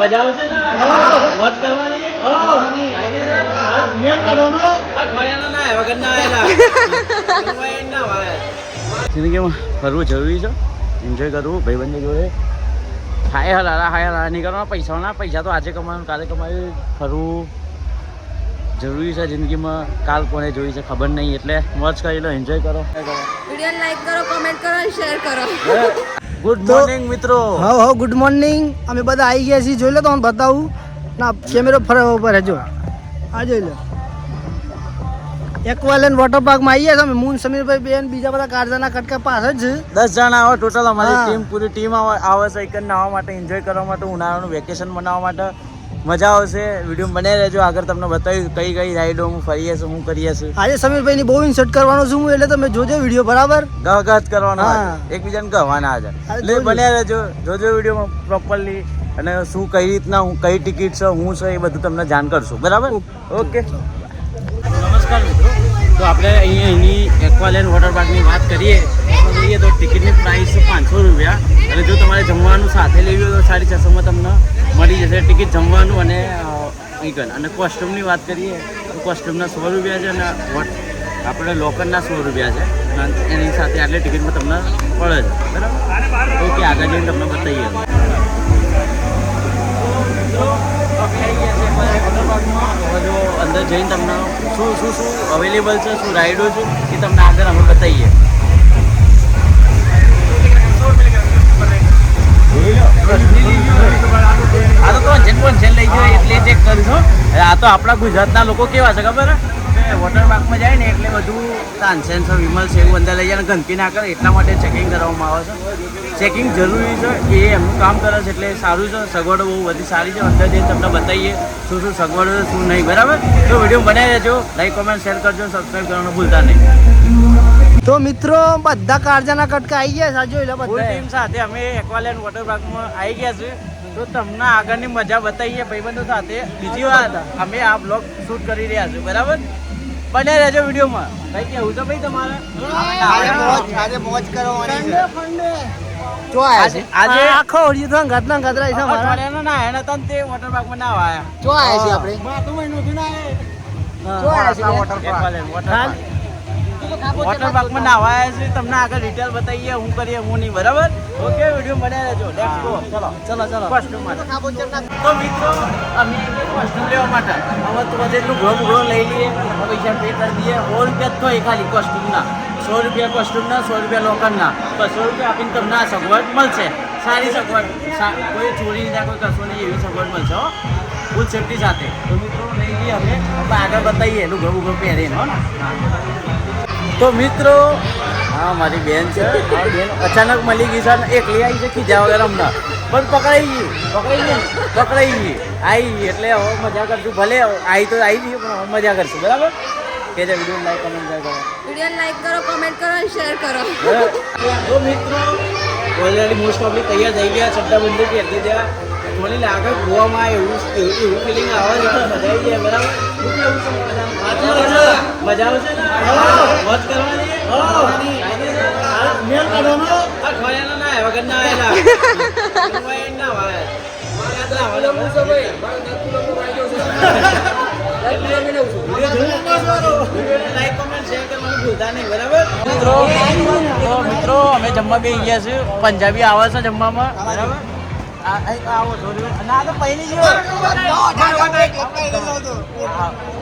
મજા આવશે ને? મોજ કરવાની જિંદગીમાં ફરવું જરૂરી છે. એન્જોય કરવું ભાઈબંધો જોડે. હાય હલાલા હાય હલાલા નહીં કરવાના પૈસાના પૈસા તો આજે કમાવાનું કાલે કમાયું ફરવું જરૂરી છે જિંદગીમાં. કાલ કોને જોઈ છે ખબર નહીં એટલે મોજ કરી લો એન્જોય કરો. વીડિયો લાઈક કરો કમેન્ટ કરો અને શેર કરો. ગુડ મોર્નિંગ મિત્રો. હા હા ગુડ મોર્નિંગ અમે બધા આવી ગયા છીએ. જોઈ લો તમને બતાવું. ના કેમેરો ફરવા ઉપર હે જો આ જોઈ લો. એકવાલેન વોટર પાર્કમાં આવી ગયા છે અમે. મૂન સમીરભાઈ બેન બીજા બધા કારજાના કટકા પાસે જ. દસ જણા આવો ટોટલ અમારી ટીમ પૂરી ટીમ આવે છે. એક નાહવા માટે એન્જોય કરવા માટે ઉનાળાનું વેકેશન મનાવવા માટે. મજા આવશે. વીડિયો બને રહેજો. આગળ તમને બતાવ્યું કઈ કઈ રાઈડો હું ફરી હશે હું કરીએ છું આજે સમીરભાઈની બહુ ઇન્સર્ટ કરવાનો છું હું એટલે તમે જોજો વીડિયો બરાબર? ગહગહ જ કરવાનો એકબીજાને કહવાના આજે. એટલે. બન્યા રહેજો. જોજો વિડીયોમાં પ્રોપરલી અને શું કઈ રીતના હું કઈ ટિકિટ છે હું છે એ બધું તમને જાણ કરશું. બરાબર? ઓકે નમસ્કાર મિત્રો. તો આપણે અહીંયા એની એક્વાલેન વોટર પાર્કની વાત કરીએ તો જોઈએ તો ટિકિટની પ્રાઇસ પાંચસો રૂપિયા. અને જો તમારે જમવાનું સાથે લેવી હોય તો સાડી છસોમાં તમને મળી જશે ટિકિટ જમવાનું અને ઇકન અને કોસ્ટ્યુમની વાત કરીએ તો કોસ્ટ્યુમના સો રૂપિયા છે અને આપણે લોકરના સો રૂપિયા છે. અને એની સાથે આટલી ટિકિટમાં તમને પડે છે. બરાબર? ઓકે આગળ જઈને તમને બતાવીએ. જો અંદર જઈને તમને શું શું શું અવેલેબલ છે? શું રાઈડો છે? એ તમને આગળ અમે બતાવીએ. આ તો જેન પણ જેન લઈ જાય એટલે ચેક કરીશું આ તો આપણા ગુજરાતના લોકો કેવા છે ખબર વોટર પાર્કમાં જાય ને એટલે બધું તાનસેન છે વિમલ છે એવું અંદર લઈ જાય ગંદકી ના કરે એટલા માટે ચેકિંગ કરવામાં આવે છે. ચેકિંગ જરૂરી છે એ એમનું કામ કરે છે એટલે સારું છે. સગવડો બહુ બધી સારી છે. અંદર જઈને તમને બતાવીએ શું શું સગવડો છે શું નહીં બરાબર? તો વીડિયો બનાવી રહેજો લાઈક કોમેન્ટ શેર કરજો. સબસ્ક્રાઈબ કરવાનું ભૂલતા નહીં. તો મિત્રો બધા કારજાના કટકા આવી ગયા સાચો આ જોઈ લો ફૂલ બધા ટીમ સાથે અમે એક્વાલેન્ડ વોટર પાર્કમાં આવી ગયા છે તો તમને આગળની મજા બતાવીએ ભાઈબંધો સાથે. બીજી વાર અમે આ બ્લોગ શૂટ કરી રહ્યા છીએ બરાબર? બને રહેજો વિડીયોમાં. ભાઈ કેવું છે ભાઈ તમારે? આજે મોજ કરવાની જો આજે આજે આખો ઓડિયો તો છે મારા ના નતા તે વોટર ના આયા. જો આયા છે આપણે. જો આયા છે water Aqualand, water park. Water પાર્કમાં નાહવા આવ્યા છે. તમને આગળ ડિટેલ બતાવીએ હું કરીએ હું નહીં બરાબર? ઓકે વીડિયો મળ્યા રહેજો. લેટ્સ ગો ચલો ચલો. ચલો તો મિત્રો અમે કોસ્ટ્યુમ લેવા માટે. હવે તો જેટલું ઘણો ઘણો લઈ લઈએ. પૈસા પે કરી દઈએ. સો રૂપિયા જ એ ખાલી કોસ્ટ્યુમના સો રૂપિયા કોસ્ટ્યુમના સો રૂપિયા લોકરના બસો રૂપિયા આપીને તમને આ સગવડ મળશે. સારી સગવડ. કોઈ ચોરી ના કોઈ કશો નહીં એવી સગવડ મળશે હો. ફૂલ સેફટી સાથે. તો મિત્રો લઈ લઈએ અમે. આગળ બતાવીએ. એનું ઘણું ઘણું પહેરીને હો. ને તો મિત્રો હા મારી બેન છે. બેન અચાનક મળી ગઈ છે અને એકલી આવી છે ખીજા વગર હમણાં. પણ પકડાઈ ગઈ પકડાઈ ગઈ પકડાઈ ગઈ. આવી ગઈ એટલે હવે મજા કરશું. ભલે આવી તો આવી ગઈ પણ હવે મજા કરશું બરાબર? કે જે વીડિયો લાઈક કમેન્ટ કરો. વીડિયો લાઈક કરો કમેન્ટ કરો અને શેર કરો. તો મિત્રો ઓલરેડી મોસ્ટ ઓફલી તૈયાર થઈ ગયા છઠ્ઠા બંધ એટલે ત્યાં મને લાગે ગોવામાં એવું એવું ફિલિંગ આવે છે મજા આવી જાય બરાબર? મજા આવશે ને? મિત્રો મિત્રો અમે જમવા બે ગયા છે પંજાબી આવે છે જમવામાં. બરાબર? આવો ના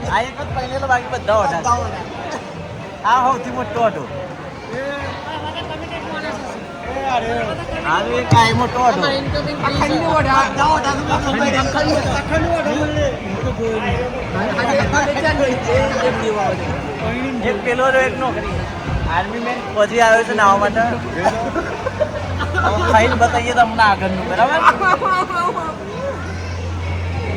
આ એક જ પહેલેલો બાકી બધા ઓઢા આ સૌથી મોટો હતો એક પેલો રહ્યો એક આર્મી મેન પછી આવ્યો છે નાવા માટે ખાઈને બતાવીએ તમને આગળનું બરાબર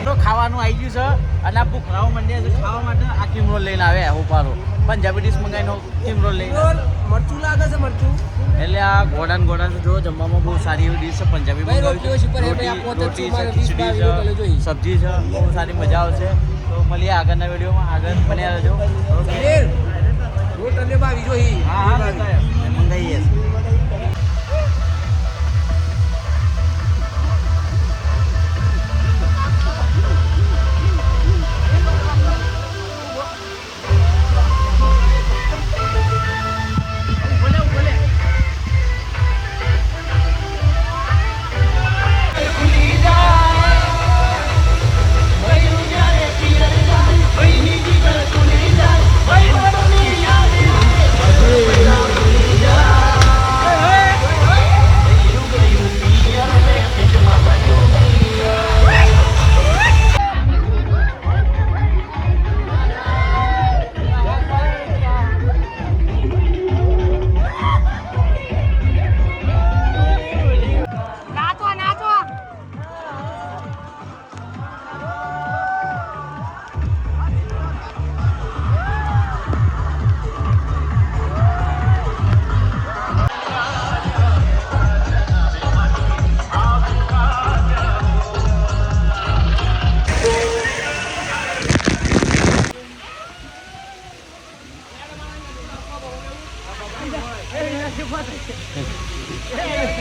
તો ખાવાનું આવી ગયું છે. અને આ ભૂખરાઓ મંડે છે ખાવા માટે આ કિમરો લઈને આવ્યા ઉપારો પંજાબી ડીશ મંગાવીનો કિમરો લઈને મરચું લાગે છે મરચું? એટલે આ ગોડાન ગોડાન જો જમવામાં બહુ સારી એવી ડીશ છે પંજાબી મંગાવી રોટી છે ખીચડી છે સબ્જી છે બહુ સારી મજા આવશે. તો મળીએ આગળના વિડીયોમાં. આગળ બન્યા રહેજો. ઓકે. રોટ અને બાવી જોઈ.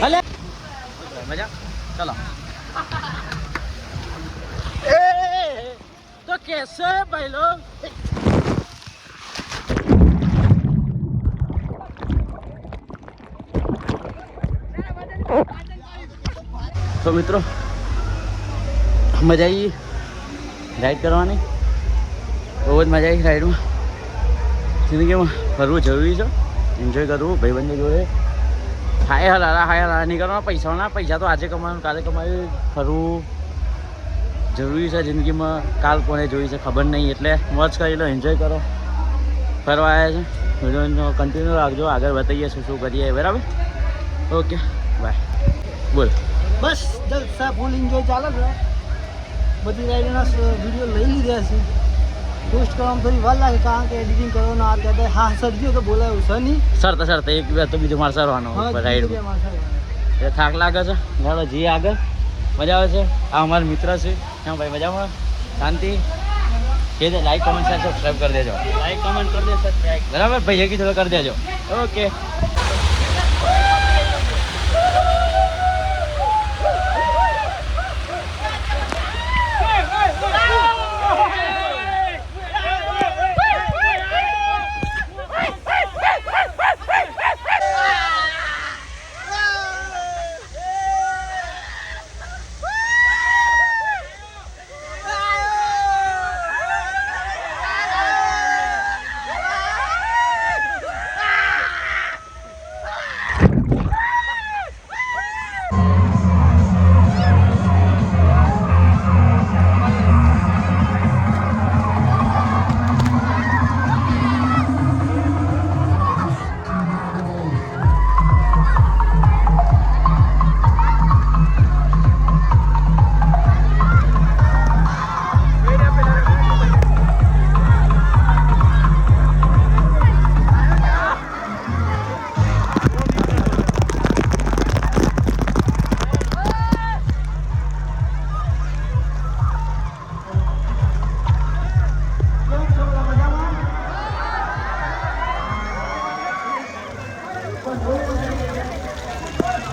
ભલે મજા? ચલો. તો કેસો ભાઈ લોગ તો મિત્રો મજા આવી રાઈડ કરવાની? બહુ જ મજા આવી રાઈડમાં જિંદગીમાં ફરવું જરૂરી છે. એન્જોય કરવું ભાઈબંધો જોડે. હાય હલારા હાય હલારા નહીં કરવાના પૈસાના પૈસા તો આજે કમાવાનું, કાલે કમાયું ફરવું. જરૂરી છે જિંદગીમાં, કાલ કોને જોઈ છે ખબર નહીં, એટલે મોજ કરી લો એન્જોય કરો. ફરવા આવ્યા છે. વીડિયો કન્ટિન્યુ રાખજો, આગળ બતાવીએ શું શું કરીએ, બરાબર? ઓકે બાય બોલ. બસ, જલસા ફૂલ એન્જોય ચાલે બધી રાઈડના વીડિયો લઈ લીધા છે. પોસ્ટ કરવામાં થોડી વાર લાગે કારણ કે એડિટિંગ કરવાનો આ ત્યાં હા સર્જ્યો તો બોલાયું સર નહીં. સરતા સરતા એક બે તો બીજું મારે સરવાનો હા રાઈડ બીજું બે માણસો આવ્યા. એ થાક લાગે છે? ચાલો જઈએ આગળ. મજા આવે છે? આ અમારા મિત્ર છે. હા ભાઈ મજામાં? શાંતિ? કે લાઈક કમેન્ટ શેર સબસ્ક્રાઈબ કરી દેજો. લાઈક કમેન્ટ કરી દેજો બરાબર? ભાઈ કીધું કરી દેજો. Okay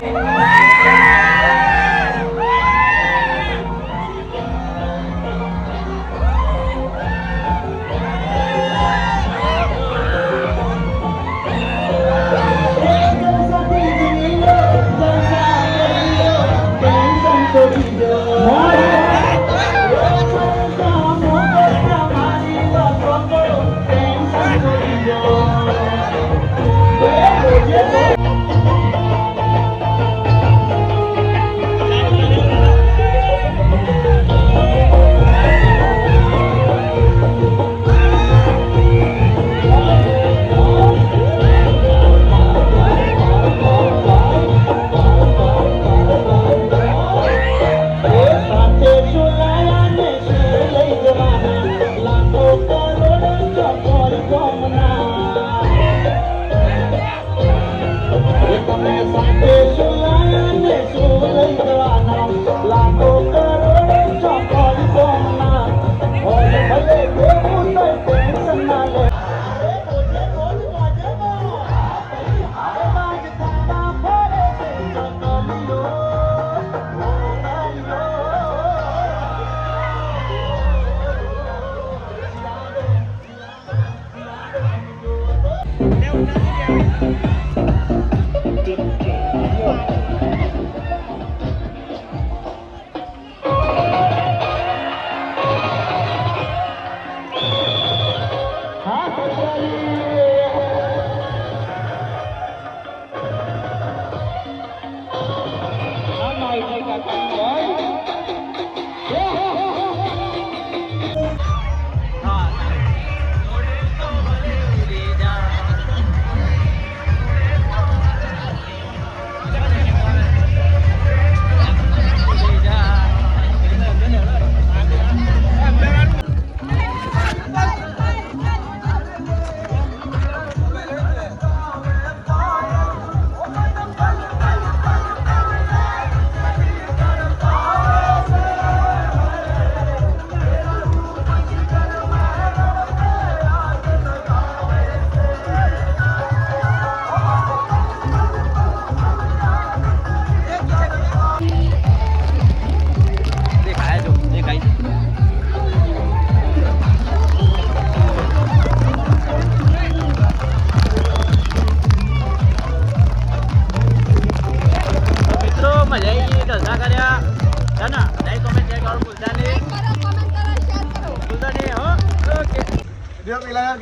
Woo!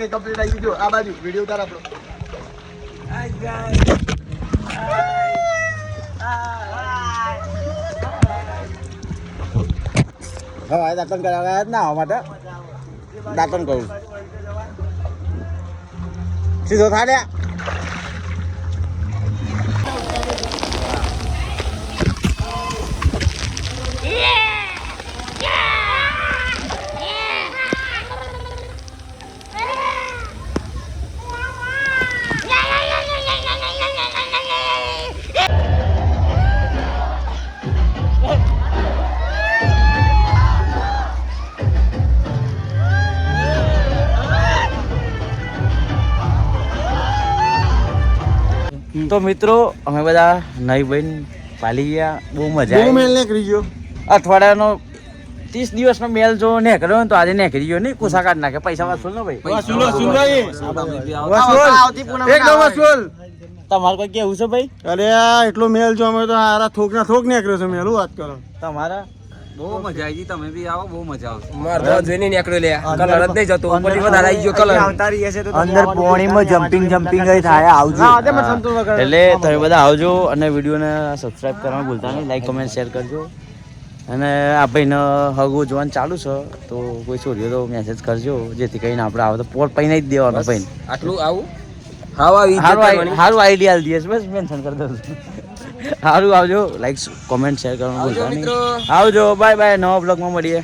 પેલા કમ્પ્લીટ આવી ગયો આ બાજુ વીડિયો ઉતાર આપણો. હવે દાંતન કરાવ્યા ના આવવા માટે. દાંતન કરું. સીધો થાય તો મિત્રો અમે બધા નહીં બહેન પાલી ગયા. બહુ મજા બહુ આવી. મેલ નીકળી ગયો. અઠવાડિયાનો ત્રીસ દિવસનો મેલ જો નીકળ્યો ને તો આજે નીકળી ગયો. નહીં કુસા કાઢ નાખે? પૈસા વસૂલ નો ભાઈ? વસૂલ વસૂલ ભાઈ. વસૂલ એકદમ વસૂલ. તમારે કોઈ કેવું છે ભાઈ? અરે આ એટલો મેલ જો અમે તો હારા થોક ના થોક નીકળ્યો છે મેલ વાત કરો. તમારા? બહુ મજા આવી તમે બી આવો બહુ મજા આવશે. માર તો જોઈને નીકળ્યો લે. કલર જ નહીં જતો. ઉપરથી વધારે આવી ગયો કલર અંદર પોણીમાં જમ્પિંગ જમ્પિંગ થાય આવજો. એટલે તમે બધા આવજો અને વિડીયોને સબસ્ક્રાઇબ કરવાનું ભૂલતા નહીં. લાઈક કમેન્ટ શેર કરજો. અને આ ભાઈને હગું જોવાનું ચાલુ છે તો કોઈ છોડ્યો તો મેસેજ કરજો. જેથી કરીને આપણે આવે તો પોટ પૈને જ દેવાનો ભાઈ આટલું આવું? હાવ આવી સારું સારું આઈડિયા દઈએ બસ મેન્શન કરી દઉં છું. સારું આવજો. લાઈક કોમેન્ટ શેર કરવાનું ભૂલતા નહીં. આવજો. બાય બાય નવા બ્લોગમાં મળીએ.